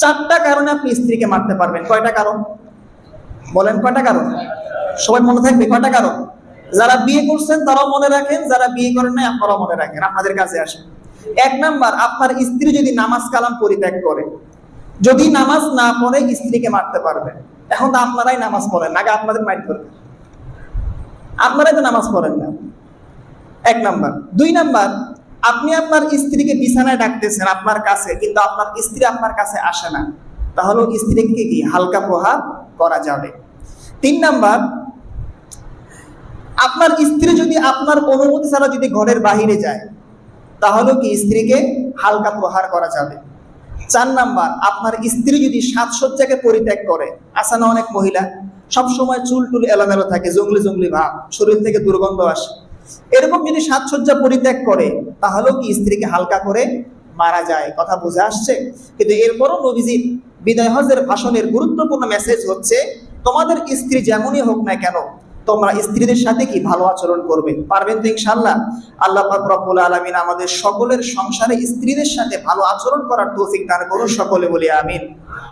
চারটা কারণে আপনি স্ত্রীকে মারতে পারবেন। কয়টা কারণ? বলেন কয়টা কারণ? সবাই মনে থাকবে, কয়টা কারণ? যারা বিয়ে করছেন তারাও মনে রাখেন, যারা বিয়ে করেন নাই আপনারাও মনে রাখেন। আপনাদের কাছে আসেন এক নাম্বার, আপনার স্ত্রী যদি নামাজ কালাম পরিত্যাগ করে, যদি নামাজ না পড়ে স্ত্রীকে মারতে পারবে। এখন তো আপনারাই নামাজ পড়েন, আগে আপনাদের মাইট করবে আপনারাই তো নামাজ পড়েন না। এক নাম্বার। দুই নাম্বার আপনি আপনার স্ত্রীকে বিছানায় ডাকতেছেন আপনার কাছে, কিন্তু আপনার স্ত্রী আপনার কাছে আসে না। তাহলে স্ত্রীকে কি হালকা প্রহার করা যাবে? তিন নাম্বার, আপনার স্ত্রী যদি আপনার অনুমতি ছাড়া যদি ঘরের বাহিরে যায়, তাহলে কি স্ত্রীকে হালকা প্রহার করা যাবে? চার নাম্বার, আপনার স্ত্রী যদি সাজসজ্জাকে পরিত্যাগ করে আসা না অনেক মহিলা, সব সময় চুল টুল এলোমেলো থাকে, জঙ্গলি জঙ্গলি ভাব, শরীর থেকে দুর্গন্ধ আসে। এরকম যদি সাজসজ্জা পরিত্যাগ করে তাহলেও কি স্ত্রীকে হালকা করে মারা যায়? কথা বুঝে আসছে? কিন্তু এরপরও নবীজির বিদায় হজের ভাষণের গুরুত্বপূর্ণ মেসেজ হচ্ছে, তোমাদের স্ত্রী যেমনই হোক না কেন, তোমরা স্ত্রীদের সাথে কি ভালো আচরণ করবে? পারবেন তো ইনশাল্লাহ আল্লাহ রব্বুল আলামিন আমাদের সকলের সংসারে স্ত্রীদের সাথে ভালো আচরণ করার তৌফিক দান করুন সকলে বলি আমিন।